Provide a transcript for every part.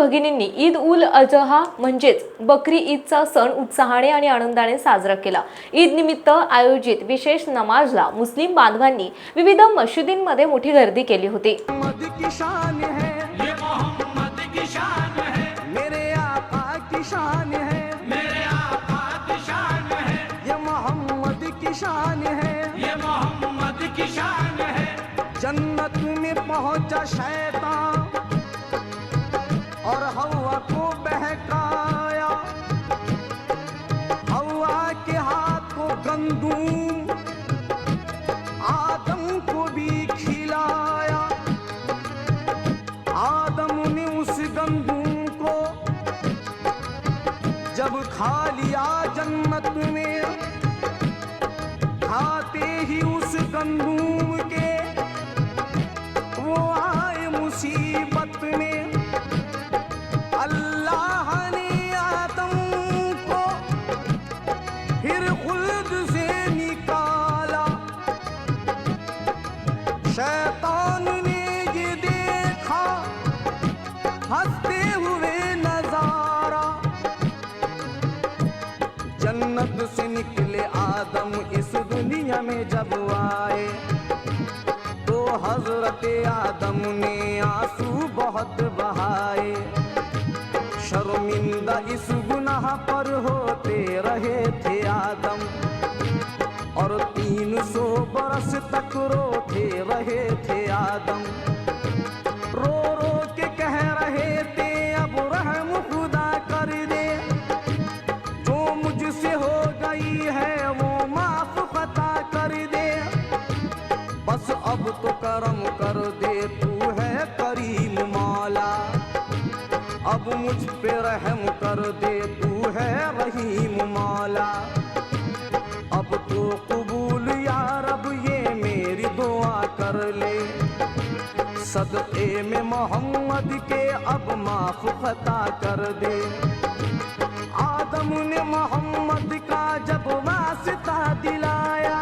भगिनींनी ईद उल अजहा म्हणजेच बकरी ईदचा सण उत्साहाने आणि आनंदाने साजरा केला. ईद निमित्त आयोजित विशेष नमाजला मुस्लिम बांधवांनी विविध मशिदींमध्ये मोठी गर्दी केली होती. मोहम्मद की शान है. खा लिया जन्नत में। खाते ही उस गंदूम के। वो आए मुसीबत में। अल्लाह ने आदम को फिर खुल्द से निकाला। शैतान इस दुनिया में जब आए तो हज़रत आदम ने आँसू बहुत बहाए। शर्मिंदा इस गुनाह पर होते रहे थे आदम, और तीन सौ बरस तक रोते रहे थे आदम। करम कर दे, तू है करीम मौला। अब मुझ पे रहम कर दे, तू है रहीम मौला। अब तो कबूल या रब, ये मेरी दुआ कर ले। सदक़े में मोहम्मद के अब माफ़ खता कर दे। आदम ने मोहम्मद का जब वास्ता दिलाया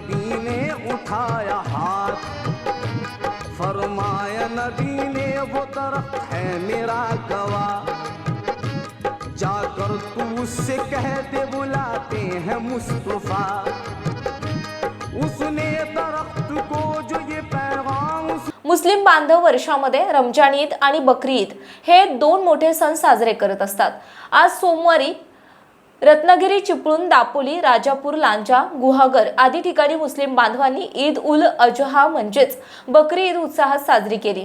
नबी ने उठाया हाथ। फरमाया नबी ने वो दरख्त है मेरा गवाह जाकर तू उससे कह दे बुलाते हैं मुस्तफा। उसने दरख्त को जो ये पैगाम उस मुस्लिम बांधव वर्षामध्ये रमजान ईद आणि बकरी ईद हे दोन मोठे सण साजरे करत असतात. आज सोमवारी रत्नागिरी चिपळूण दापोली राजापूर लांजा गुहागर आदी ठिकाणी मुस्लिम बांधवांनी ईद उल अजहा म्हणजेच बकरी ईद उत्साहात साजरी केली.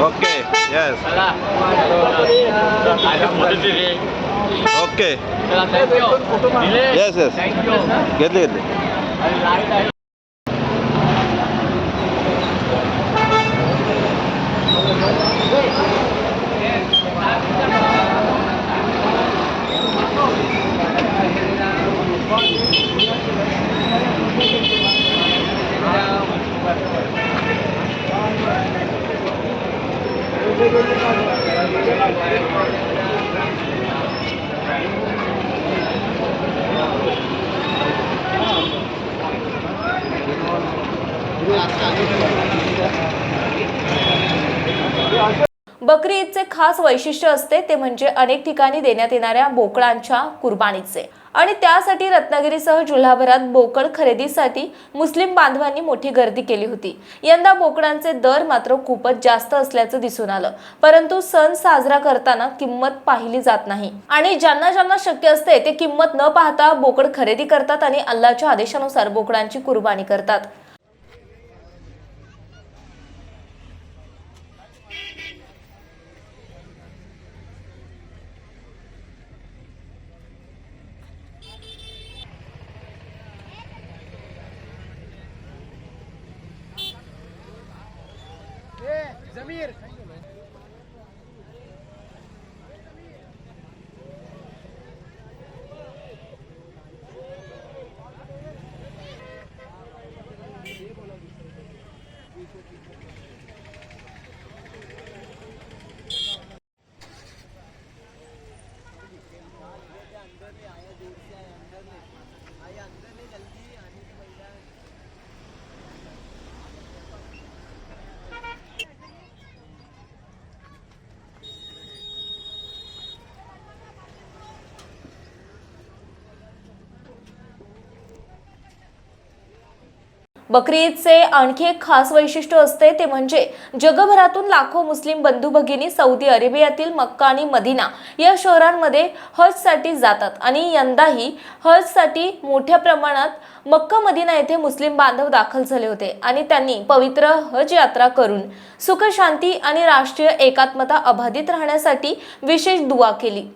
Okay yes okay yes yes घेतले घेतले बकरी ईदचे खास वैशिष्ट्य असते ते म्हणजे अनेक ठिकाणी देण्यात येणाऱ्या बोकडांच्या कुर्बानीचे. आणि त्यासाठी रत्नागिरीसह जिल्हाभरात बोकड खरेदीसाठी मुस्लिम बांधवांनी मोठी गर्दी केली होती. यंदा बोकडांचे दर मात्र खूपच जास्त असल्याचं दिसून आलं. परंतु सण साजरा करताना किंमत पाहिली जात नाही. आणि ज्यांना ज्यांना शक्य असते ते किंमत न पाहता बोकड खरेदी करतात आणि अल्लाच्या आदेशानुसार बोकडांची कुर्बानी करतात. вверх. बकरी ईदचे आणखी एक खास वैशिष्ट्य असते ते म्हणजे जगभरातून लाखो मुस्लिम बंधू भगिनी सौदी अरेबियातील मक्का आणि मदिना या शहरांमध्ये हजसाठी जातात आणि यंदाही हजसाठी मोठ्या प्रमाणात मक्का मदिना येथे मुस्लिम बांधव दाखल झाले होते आणि त्यांनी पवित्र हज यात्रा करून सुख शांती आणि राष्ट्रीय एकात्मता अबाधित राहण्यासाठी विशेष दुवा केली.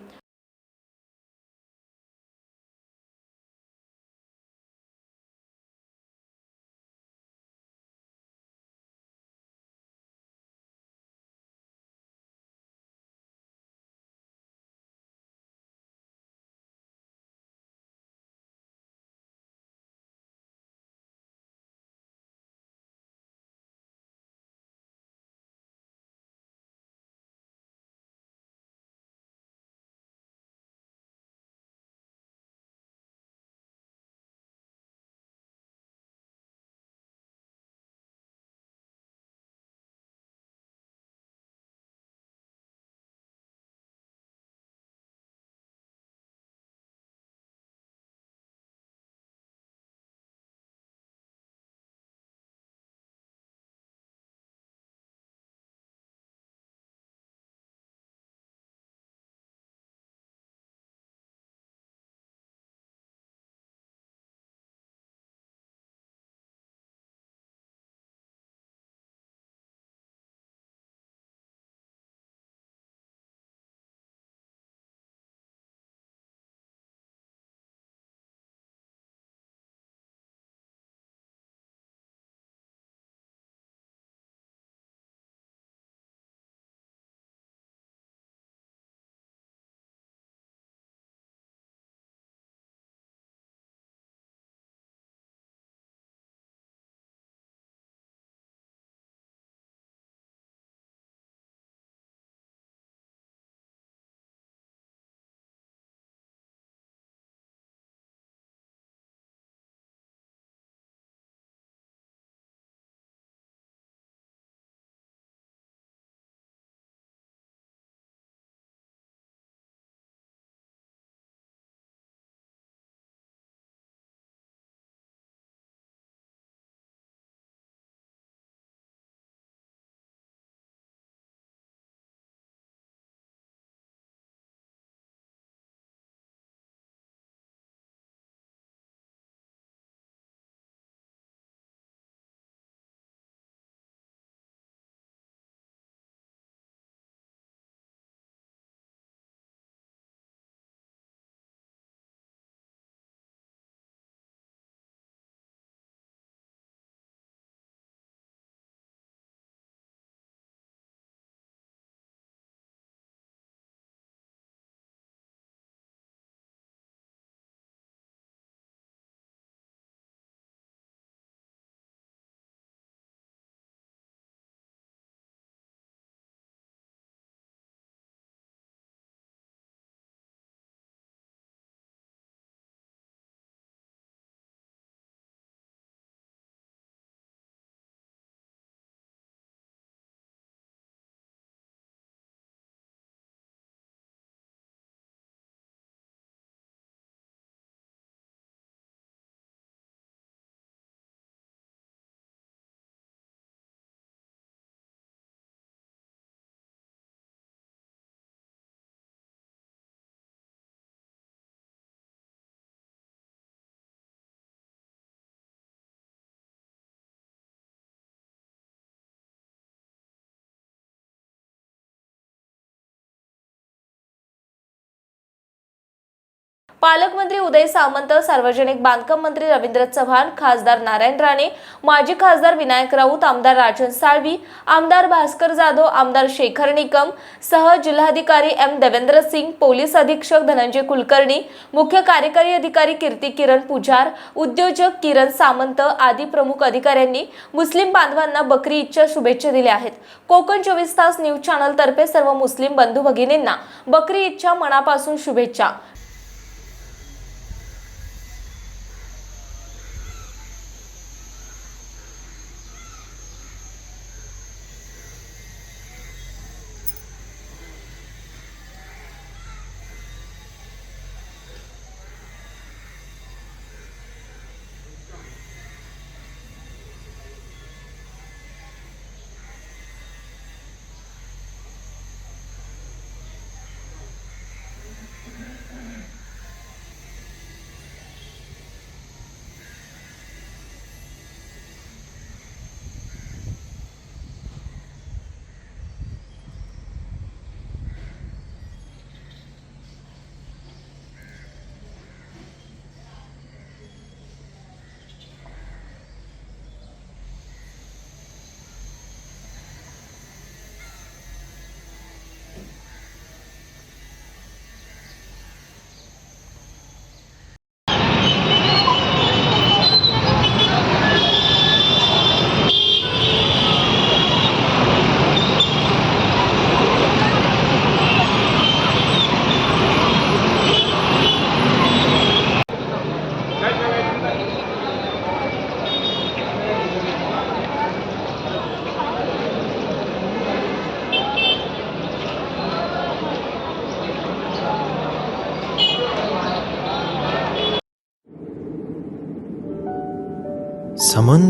पालकमंत्री उदय सामंत सार्वजनिक बांधकाम मंत्री रवींद्र चव्हाण खासदार नारायण राणे माजी खासदार विनायक राऊत आमदार राजन साळवी आमदार भास्कर जाधव आमदार शेखर निकम सह जिल्हाधिकारी एम देवेंद्र सिंग पोलीस अधीक्षक धनंजय कुलकर्णी मुख्य कार्यकारी अधिकारी कीर्ती किरण पुजार उद्योजक किरण सामंत आदी प्रमुख अधिकाऱ्यांनी मुस्लिम बांधवांना बकरी ईदच्या शुभेच्छा दिल्या आहेत. कोकण चोवीस तास न्यूज चॅनल तर्फे सर्व मुस्लिम बंधू भगिनींना बकरी ईदच्या मनापासून शुभेच्छा.